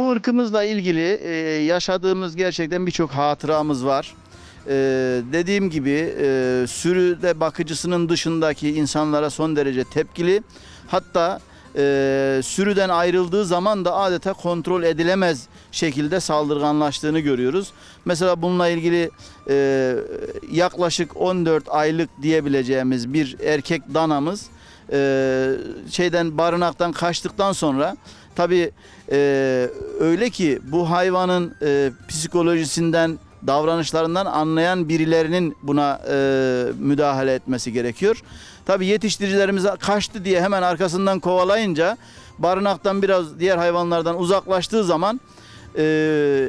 Bu ırkımızla ilgili e, yaşadığımız gerçekten birçok hatıramız var. E, dediğim gibi e, sürüde bakıcısının dışındaki insanlara son derece tepkili. Hatta e, sürüden ayrıldığı zaman da adeta kontrol edilemez şekilde saldırganlaştığını görüyoruz. Mesela bununla ilgili e, yaklaşık 14 aylık diyebileceğimiz bir erkek danamız e, şeyden barınaktan kaçtıktan sonra tabii e, öyle ki bu hayvanın e, psikolojisinden davranışlarından anlayan birilerinin buna e, müdahale etmesi gerekiyor. Tabii yetiştiricilerimiz kaçtı diye hemen arkasından kovalayınca barınaktan biraz diğer hayvanlardan uzaklaştığı zaman e,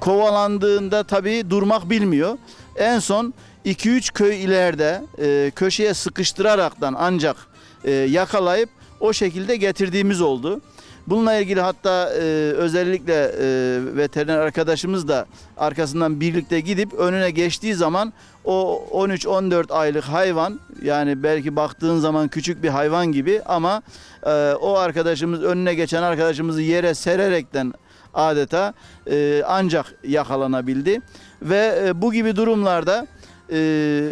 kovalandığında tabii durmak bilmiyor. En son 2-3 köy ileride e, köşeye sıkıştıraraktan ancak e, yakalayıp o şekilde getirdiğimiz oldu. Bununla ilgili hatta e, özellikle e, veteriner arkadaşımız da arkasından birlikte gidip önüne geçtiği zaman o 13-14 aylık hayvan yani belki baktığın zaman küçük bir hayvan gibi ama e, o arkadaşımız önüne geçen arkadaşımızı yere sererekten adeta e, ancak yakalanabildi ve e, bu gibi durumlarda e,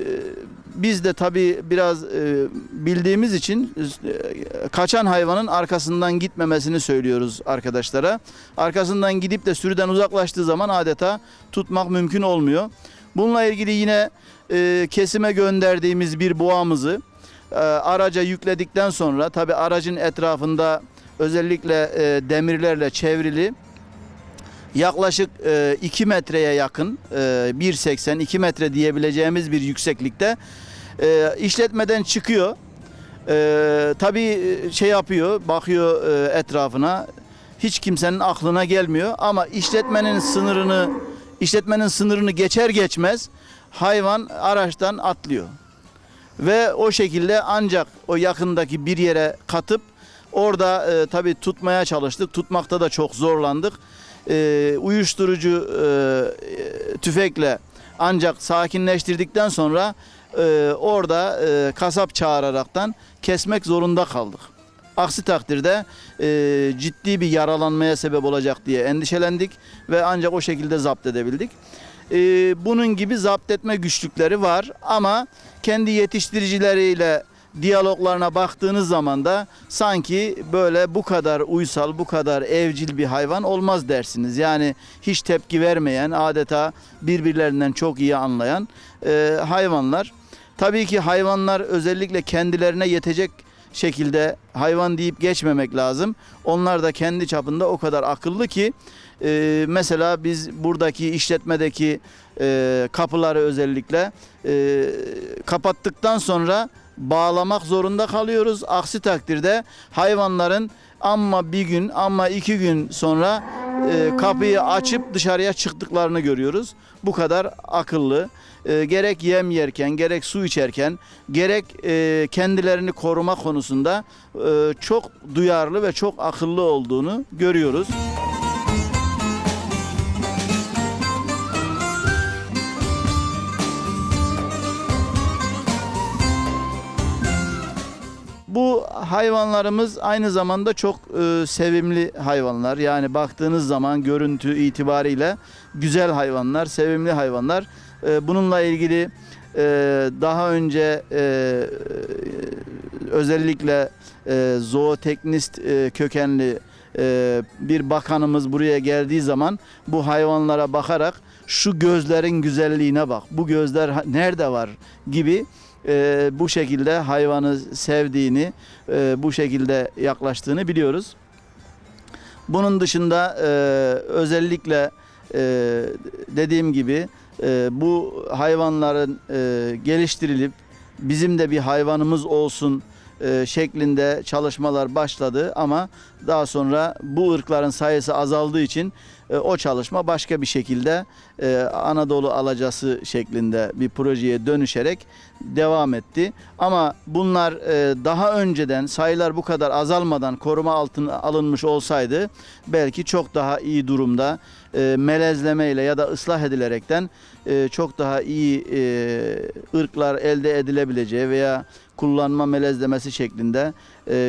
biz de tabii biraz e, bildiğimiz için e, kaçan hayvanın arkasından gitmemesini söylüyoruz arkadaşlara. Arkasından gidip de sürüden uzaklaştığı zaman adeta tutmak mümkün olmuyor. Bununla ilgili yine e, kesime gönderdiğimiz bir boğamızı araca yükledikten sonra tabii aracın etrafında özellikle demirlerle çevrili yaklaşık 2 metreye yakın e, 1.80-2 metre diyebileceğimiz bir yükseklikte e, işletmeden çıkıyor. E, tabii şey yapıyor, bakıyor e, etrafına. Hiç kimsenin aklına gelmiyor ama işletmenin sınırını işletmenin sınırını geçer geçmez hayvan araçtan atlıyor. Ve o şekilde ancak o yakındaki bir yere katıp orada e, tabii tutmaya çalıştık. Tutmakta da çok zorlandık. E, uyuşturucu e, tüfekle ancak sakinleştirdikten sonra e, orada e, kasap çağıraraktan kesmek zorunda kaldık. Aksi takdirde e, ciddi bir yaralanmaya sebep olacak diye endişelendik ve ancak o şekilde zapt edebildik. E, bunun gibi zapt etme güçlükleri var ama kendi yetiştiricileriyle diyaloglarına baktığınız zaman da sanki böyle bu kadar uysal, bu kadar evcil bir hayvan olmaz dersiniz. Yani hiç tepki vermeyen, adeta birbirlerinden çok iyi anlayan e, hayvanlar. Tabii ki hayvanlar özellikle kendilerine yetecek şekilde hayvan deyip geçmemek lazım. Onlar da kendi çapında o kadar akıllı ki e, mesela biz buradaki işletmedeki e, kapıları özellikle e, kapattıktan sonra bağlamak zorunda kalıyoruz. Aksi takdirde hayvanların ama bir gün ama iki gün sonra e, kapıyı açıp dışarıya çıktıklarını görüyoruz. Bu kadar akıllı. E, gerek yem yerken, gerek su içerken, gerek e, kendilerini koruma konusunda e, çok duyarlı ve çok akıllı olduğunu görüyoruz. Bu hayvanlarımız aynı zamanda çok e, sevimli hayvanlar. Yani baktığınız zaman görüntü itibariyle güzel hayvanlar, sevimli hayvanlar. E, bununla ilgili e, daha önce e, özellikle e, zooteknist e, kökenli e, bir bakanımız buraya geldiği zaman bu hayvanlara bakarak şu gözlerin güzelliğine bak, bu gözler nerede var gibi e, bu şekilde hayvanı sevdiğini, e, bu şekilde yaklaştığını biliyoruz. Bunun dışında e, özellikle e, dediğim gibi e, bu hayvanların e, geliştirilip bizim de bir hayvanımız olsun e, şeklinde çalışmalar başladı ama daha sonra bu ırkların sayısı azaldığı için e, o çalışma başka bir şekilde e, Anadolu alacası şeklinde bir projeye dönüşerek devam etti. Ama bunlar e, daha önceden sayılar bu kadar azalmadan koruma altına alınmış olsaydı belki çok daha iyi durumda e, melezlemeyle ya da ıslah edilerekten e, çok daha iyi ırklar elde edilebileceği veya kullanma melezlemesi şeklinde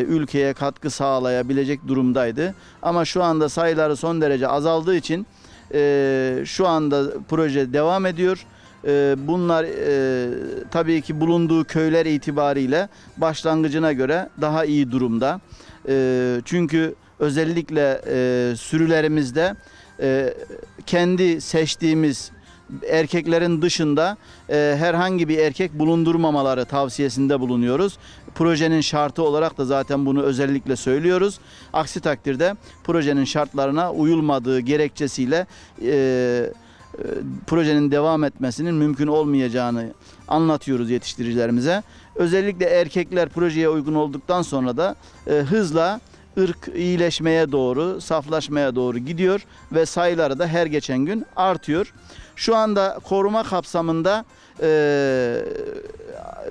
ülkeye katkı sağlayabilecek durumdaydı. Ama şu anda sayıları son derece azaldığı için şu anda proje devam ediyor. E, bunlar e, tabii ki bulunduğu köyler itibariyle başlangıcına göre daha iyi durumda. E, çünkü özellikle e, sürülerimizde e, kendi seçtiğimiz erkeklerin dışında e, herhangi bir erkek bulundurmamaları tavsiyesinde bulunuyoruz. Projenin şartı olarak da zaten bunu özellikle söylüyoruz. Aksi takdirde projenin şartlarına uyulmadığı gerekçesiyle e, projenin devam etmesinin mümkün olmayacağını anlatıyoruz yetiştiricilerimize. Özellikle erkekler projeye uygun olduktan sonra da e, hızla ırk iyileşmeye doğru, saflaşmaya doğru gidiyor ve sayıları da her geçen gün artıyor. Şu anda koruma kapsamında e,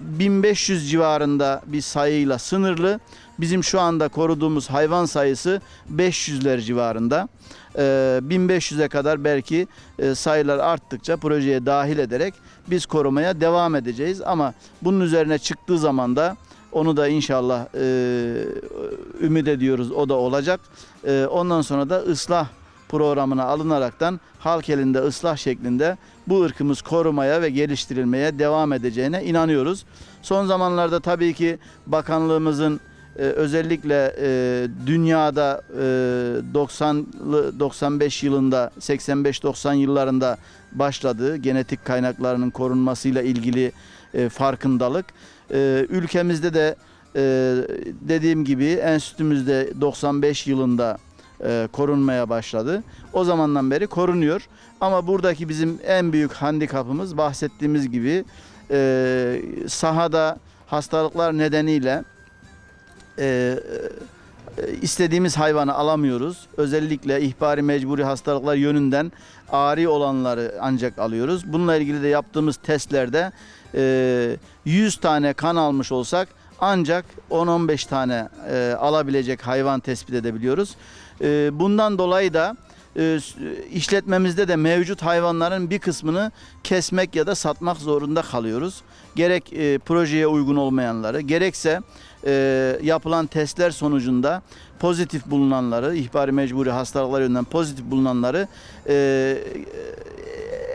1500 civarında bir sayıyla sınırlı. Bizim şu anda koruduğumuz hayvan sayısı 500'ler civarında. E, 1500'e kadar belki e, sayılar arttıkça projeye dahil ederek biz korumaya devam edeceğiz. Ama bunun üzerine çıktığı zaman da onu da inşallah e, ümit ediyoruz o da olacak. E, ondan sonra da ıslah programına alınaraktan halk elinde ıslah şeklinde bu ırkımız korumaya ve geliştirilmeye devam edeceğine inanıyoruz. Son zamanlarda tabii ki bakanlığımızın e, özellikle e, dünyada e, 90'lı 95 yılında 85-90 yıllarında başladığı genetik kaynaklarının korunmasıyla ilgili e, farkındalık e, ülkemizde de e, dediğim gibi enstitümüzde 95 yılında e, korunmaya başladı. O zamandan beri korunuyor. Ama buradaki bizim en büyük handikapımız bahsettiğimiz gibi e, sahada hastalıklar nedeniyle e, e, istediğimiz hayvanı alamıyoruz. Özellikle ihbari mecburi hastalıklar yönünden ağrı olanları ancak alıyoruz. Bununla ilgili de yaptığımız testlerde e, 100 tane kan almış olsak ancak 10-15 tane e, alabilecek hayvan tespit edebiliyoruz. E, bundan dolayı da e, işletmemizde de mevcut hayvanların bir kısmını kesmek ya da satmak zorunda kalıyoruz. Gerek e, projeye uygun olmayanları, gerekse e, yapılan testler sonucunda pozitif bulunanları, ihbari mecburi hastalıklar yönünden pozitif bulunanları e,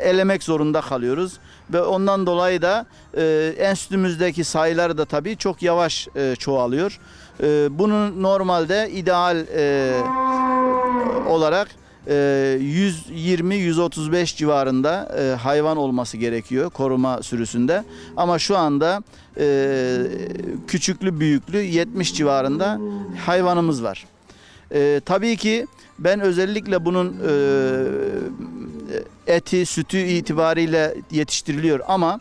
elemek zorunda kalıyoruz. Ve ondan dolayı da e, enstitümüzdeki sayıları da tabii çok yavaş e, çoğalıyor. E, bunun normalde ideal e, olarak e, 120-135 civarında e, hayvan olması gerekiyor koruma sürüsünde. Ama şu anda e, küçüklü büyüklü 70 civarında hayvanımız var. E, tabii ki ben özellikle bunun e, eti, sütü itibariyle yetiştiriliyor ama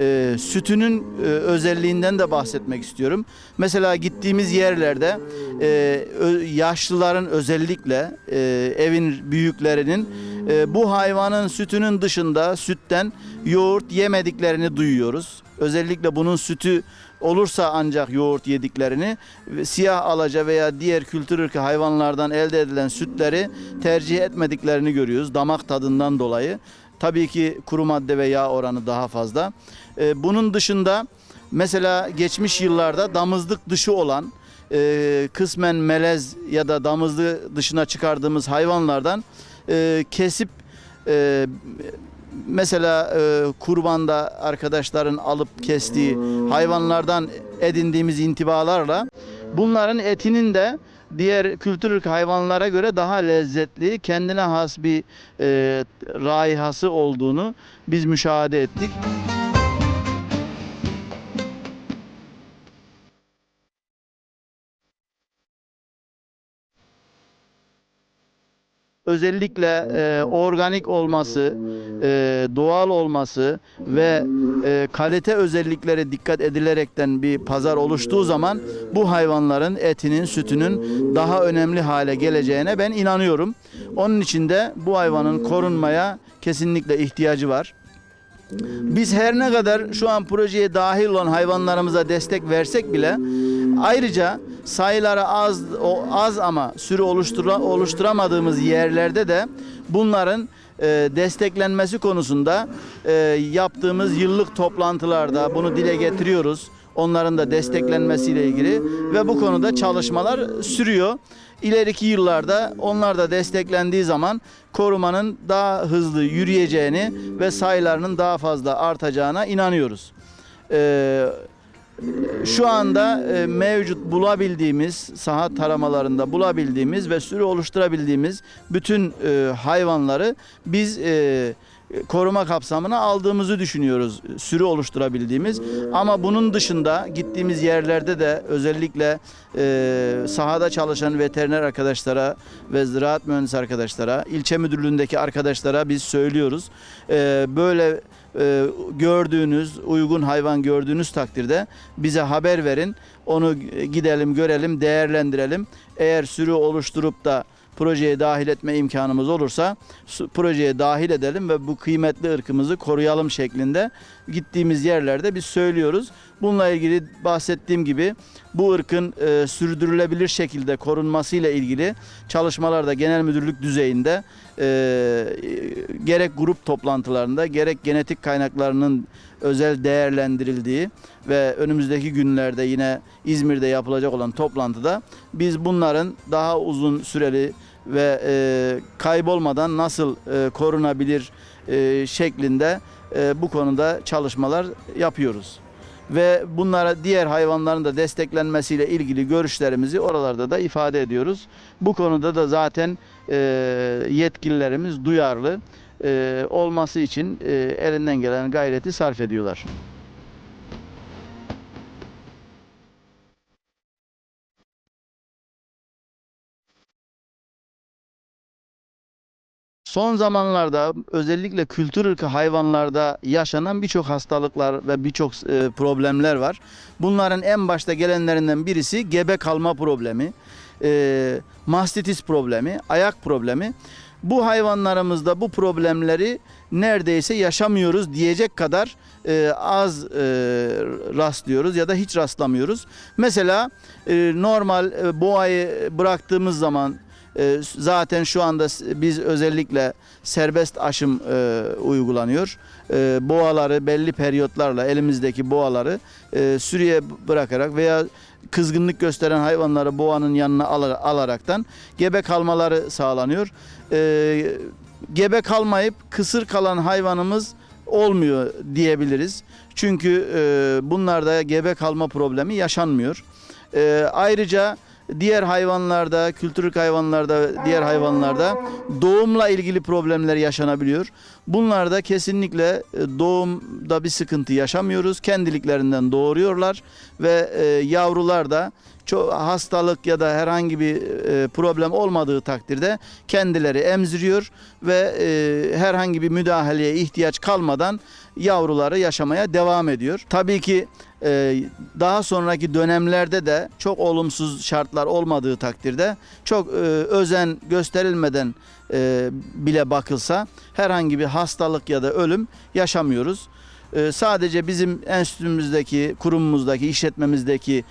e, sütünün e, özelliğinden de bahsetmek istiyorum. Mesela gittiğimiz yerlerde e, yaşlıların özellikle e, evin büyüklerinin e, bu hayvanın sütünün dışında sütten yoğurt yemediklerini duyuyoruz. Özellikle bunun sütü olursa ancak yoğurt yediklerini siyah alaca veya diğer kültür ırkı hayvanlardan elde edilen sütleri tercih etmediklerini görüyoruz damak tadından dolayı. Tabii ki kuru madde ve yağ oranı daha fazla. Ee, bunun dışında mesela geçmiş yıllarda damızlık dışı olan e, kısmen melez ya da damızlığı dışına çıkardığımız hayvanlardan e, kesip e, mesela e, kurbanda arkadaşların alıp kestiği hayvanlardan edindiğimiz intibalarla bunların etinin de diğer kültür ırkı hayvanlara göre daha lezzetli, kendine has bir e, raihası olduğunu biz müşahede ettik. Özellikle e, organik olması, e, doğal olması ve e, kalite özelliklere dikkat edilerekten bir pazar oluştuğu zaman bu hayvanların etinin, sütünün daha önemli hale geleceğine ben inanıyorum. Onun için de bu hayvanın korunmaya kesinlikle ihtiyacı var. Biz her ne kadar şu an projeye dahil olan hayvanlarımıza destek versek bile ayrıca sayıları az o az ama sürü oluştura, oluşturamadığımız yerlerde de bunların e, desteklenmesi konusunda e, yaptığımız yıllık toplantılarda bunu dile getiriyoruz. Onların da desteklenmesiyle ilgili ve bu konuda çalışmalar sürüyor. İleriki yıllarda onlar da desteklendiği zaman korumanın daha hızlı yürüyeceğini ve sayılarının daha fazla artacağına inanıyoruz. Ee, şu anda e, mevcut bulabildiğimiz saha taramalarında bulabildiğimiz ve sürü oluşturabildiğimiz bütün e, hayvanları biz e, koruma kapsamına aldığımızı düşünüyoruz sürü oluşturabildiğimiz. Ama bunun dışında gittiğimiz yerlerde de özellikle e, sahada çalışan veteriner arkadaşlara ve ziraat mühendisi arkadaşlara ilçe müdürlüğündeki arkadaşlara biz söylüyoruz. E, böyle e, gördüğünüz uygun hayvan gördüğünüz takdirde bize haber verin. Onu gidelim görelim değerlendirelim. Eğer sürü oluşturup da projeye dahil etme imkanımız olursa projeye dahil edelim ve bu kıymetli ırkımızı koruyalım şeklinde gittiğimiz yerlerde biz söylüyoruz. Bununla ilgili bahsettiğim gibi bu ırkın e, sürdürülebilir şekilde korunmasıyla ilgili çalışmalar da genel müdürlük düzeyinde e, gerek grup toplantılarında gerek genetik kaynaklarının özel değerlendirildiği ve önümüzdeki günlerde yine İzmir'de yapılacak olan toplantıda biz bunların daha uzun süreli ve e, kaybolmadan nasıl e, korunabilir e, şeklinde e, bu konuda çalışmalar yapıyoruz. Ve bunlara diğer hayvanların da desteklenmesiyle ilgili görüşlerimizi oralarda da ifade ediyoruz. Bu konuda da zaten e, yetkililerimiz duyarlı e, olması için e, elinden gelen gayreti sarf ediyorlar. Son zamanlarda özellikle kültür ırkı hayvanlarda yaşanan birçok hastalıklar ve birçok e, problemler var. Bunların en başta gelenlerinden birisi gebe kalma problemi, e, mastitis problemi, ayak problemi. Bu hayvanlarımızda bu problemleri neredeyse yaşamıyoruz diyecek kadar e, az e, rastlıyoruz ya da hiç rastlamıyoruz. Mesela e, normal e, boğayı bıraktığımız zaman zaten şu anda biz özellikle serbest aşım e, uygulanıyor. E, boğaları belli periyotlarla elimizdeki boğaları e, sürüye bırakarak veya kızgınlık gösteren hayvanları boğanın yanına ala- alaraktan gebe kalmaları sağlanıyor. E, gebe kalmayıp kısır kalan hayvanımız olmuyor diyebiliriz. Çünkü e, bunlarda gebe kalma problemi yaşanmıyor. Ayrıca diğer hayvanlarda, kültürlük hayvanlarda, diğer hayvanlarda doğumla ilgili problemler yaşanabiliyor. Bunlarda kesinlikle e, doğumda bir sıkıntı yaşamıyoruz. Kendiliklerinden doğuruyorlar ve e, yavrular da çok hastalık ya da herhangi bir e, problem olmadığı takdirde kendileri emziriyor ve herhangi bir müdahaleye ihtiyaç kalmadan yavruları yaşamaya devam ediyor. Tabii ki e, daha sonraki dönemlerde de çok olumsuz şartlar olmadığı takdirde çok e, özen gösterilmeden e, bile bakılsa herhangi bir hastalık ya da ölüm yaşamıyoruz. Sadece bizim enstitümüzdeki, kurumumuzdaki, işletmemizdeki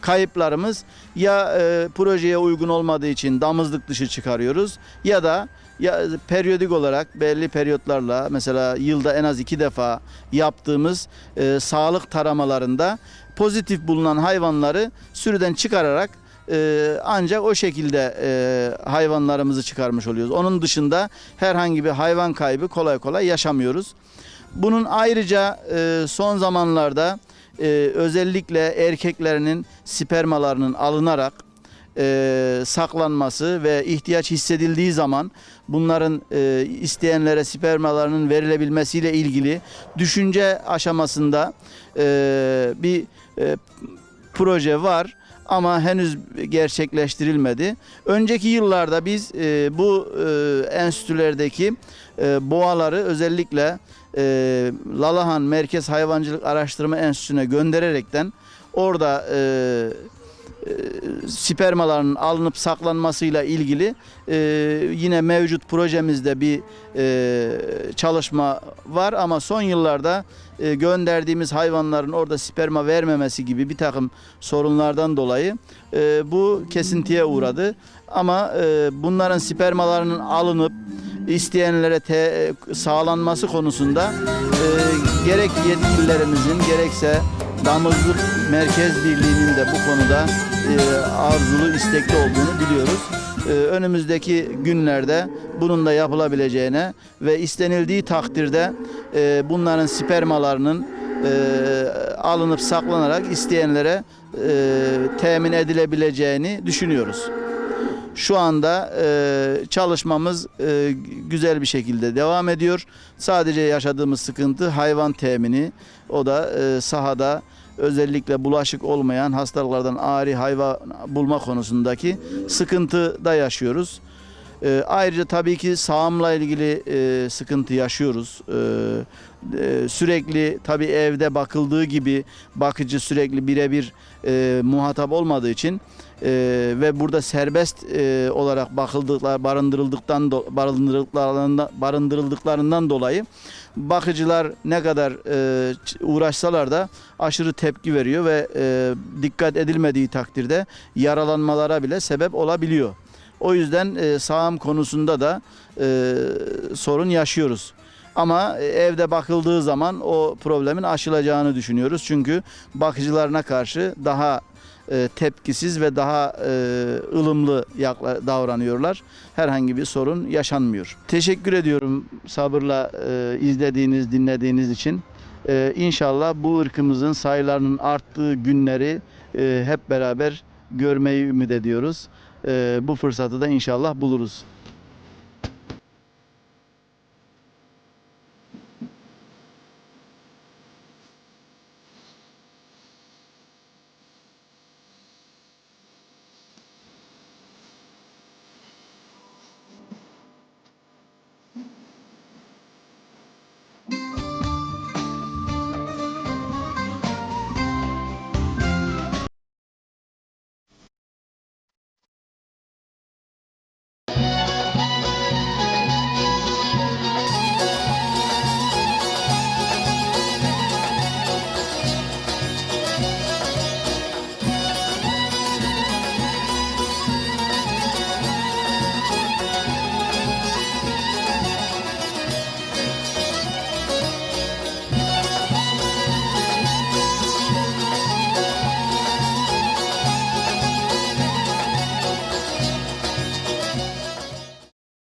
kayıplarımız ya projeye uygun olmadığı için damızlık dışı çıkarıyoruz ya da ya periyodik olarak belli periyotlarla mesela yılda en az iki defa yaptığımız e, sağlık taramalarında pozitif bulunan hayvanları sürüden çıkararak e, ancak o şekilde e, hayvanlarımızı çıkarmış oluyoruz. Onun dışında herhangi bir hayvan kaybı kolay kolay yaşamıyoruz. Bunun ayrıca e, son zamanlarda e, özellikle erkeklerinin spermalarının alınarak e, saklanması ve ihtiyaç hissedildiği zaman bunların e, isteyenlere spermalarının verilebilmesiyle ilgili düşünce aşamasında e, bir e, proje var ama henüz gerçekleştirilmedi. Önceki yıllarda biz e, bu e, enstitülerdeki e, boğaları özellikle e, Lalahan Merkez Hayvancılık Araştırma Enstitüsü'ne göndererekten orada e, spermaların alınıp saklanmasıyla ilgili e, yine mevcut projemizde bir e, çalışma var ama son yıllarda e, gönderdiğimiz hayvanların orada sperma vermemesi gibi bir takım sorunlardan dolayı e, bu kesintiye uğradı. Ama e, bunların spermalarının alınıp isteyenlere te- sağlanması konusunda e, gerek yetkililerimizin gerekse Damızlık Merkez Birliği'nin de bu konuda e, arzulu, istekli olduğunu biliyoruz. E, önümüzdeki günlerde bunun da yapılabileceğine ve istenildiği takdirde e, bunların spermalarının alınıp saklanarak isteyenlere temin edilebileceğini düşünüyoruz. Şu anda e, çalışmamız e, güzel bir şekilde devam ediyor. Sadece yaşadığımız sıkıntı hayvan temini. O da e, sahada özellikle bulaşık olmayan hastalıklardan ari hayvan bulma konusundaki sıkıntıda yaşıyoruz. E, ayrıca tabii ki sağımla ilgili e, sıkıntı yaşıyoruz. E, e, sürekli tabii evde bakıldığı gibi bakıcı sürekli birebir e, muhatap olmadığı için e, ve burada serbest e, olarak bakıldıklar barındırıldıktan barındırıldıklarından barındırıldıklarından dolayı bakıcılar ne kadar e, uğraşsalar da aşırı tepki veriyor ve e, dikkat edilmediği takdirde yaralanmalara bile sebep olabiliyor. O yüzden e, sağım konusunda da e, sorun yaşıyoruz. Ama e, evde bakıldığı zaman o problemin aşılacağını düşünüyoruz. Çünkü bakıcılarına karşı daha e, tepkisiz ve daha e, ılımlı davranıyorlar. Herhangi bir sorun yaşanmıyor. Teşekkür ediyorum sabırla e, izlediğiniz, dinlediğiniz için. E, inşallah bu ırkımızın sayılarının arttığı günleri e, hep beraber görmeyi ümit ediyoruz. Bu fırsatı da inşallah buluruz.